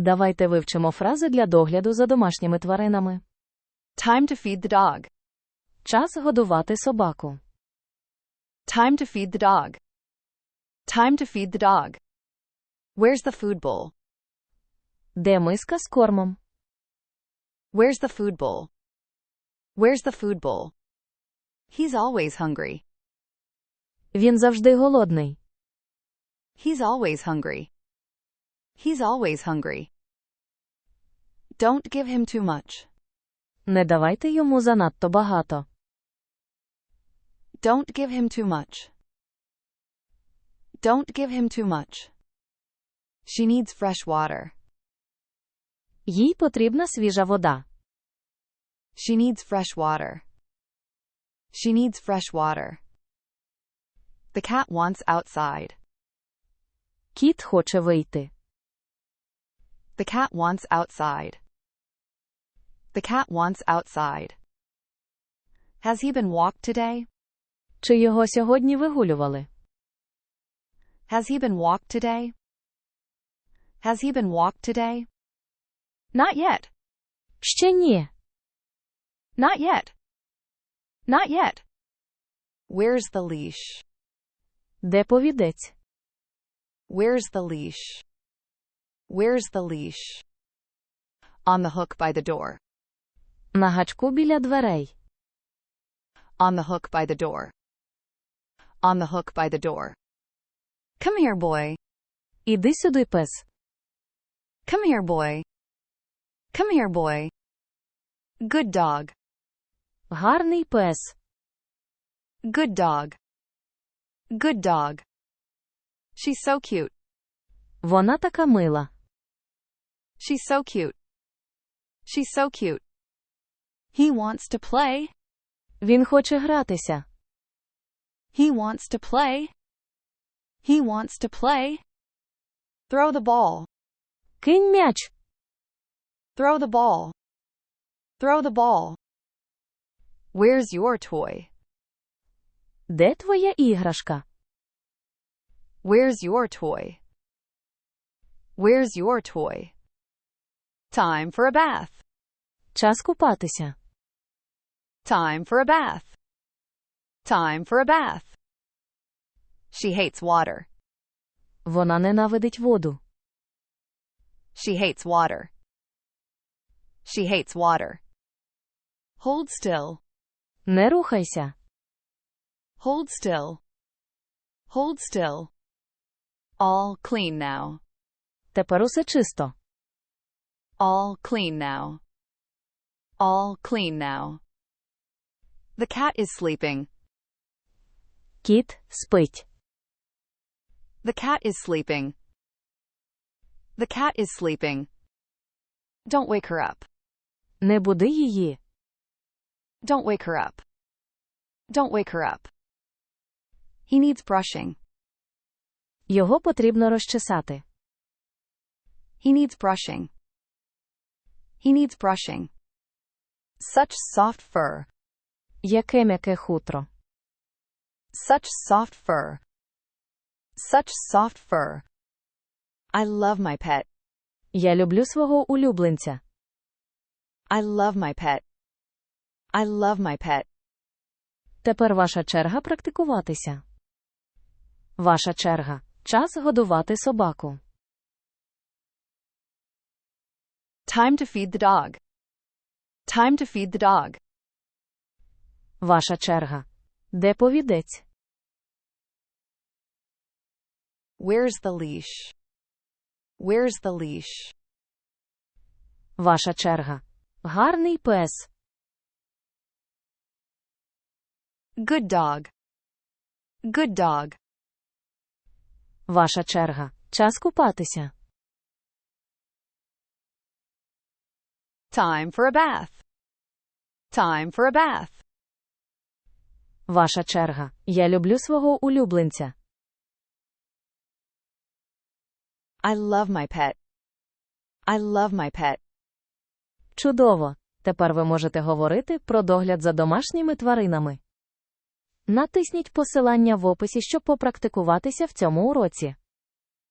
Давайте вивчимо фрази для догляду за домашніми тваринами. Time to feed the dog. Час годувати собаку. Time to feed the dog. Time to feed the dog. Where's the food bowl? Де миска з кормом? Where's the food bowl? Where's the food bowl? He's always hungry. Він завжди голодний. He's always hungry. He's always hungry. Don't give him too much. Не давайте йому занадто багато. Don't give him too much. Don't give him too much. She needs fresh water. Їй потрібна свіжа вода. She needs fresh water. She needs fresh water. The cat wants outside. Кіт хоче вийти. The cat wants outside. The cat wants outside. Has he been walked today? Чи його сьогодні вигулювали? Has he been walked today? Has he been walked today? Not yet. Ще ні. Not yet. Not yet. Where's the leash? Де повідець? Where's the leash? Where's the leash? On the hook by the door. На гачку біля дверей. On the hook by the door. On the hook by the door. Come here, boy. Іди сюди, пес. Come here, boy. Come here, boy. Good dog. Гарний пес. Good dog. Good dog. She's so cute. Вона така мила. She's so cute. She's so cute. He wants to play. Він хоче гратися. He wants to play. He wants to play. Throw the ball. Кинь м'яч. Throw the ball. Throw the ball. Where's your toy? Де твоя іграшка? Where's your toy? Where's your toy? Time for a bath. Час купатися. Time for a bath. Time for a bath. She hates water. Вона ненавидить воду. She hates water. She hates water. Hold still. Не рухайся. Hold still. Hold still. All clean now. Тепер усе чисто. All clean now. All clean now. The cat is sleeping. Кіт спить. The cat is sleeping. The cat is sleeping. Don't wake her up. Не буди її. Don't wake her up. Don't wake her up. He needs brushing. Його потрібно розчесати. He needs brushing. He needs brushing. Such soft fur. Яке м'яке хутро. Such soft fur. Such soft fur. I love my pet. Я люблю свого улюбленця. I love my pet. I love my pet. Тепер ваша черга практикуватися. Ваша черга. Час годувати собаку. Time to feed the dog. Time to feed the dog. Ваша черга. Де повідець? Where's the leash? Where's the leash? Ваша черга. Гарний пес. Good dog. Good dog. Ваша черга. Час купатися. Time for a bath. Time for a bath. Ваша черга. Я люблю свого улюбленця. I love my pet. I love my pet. Чудово! Тепер ви можете говорити про догляд за домашніми тваринами. Натисніть посилання в описі, щоб попрактикуватися в цьому уроці.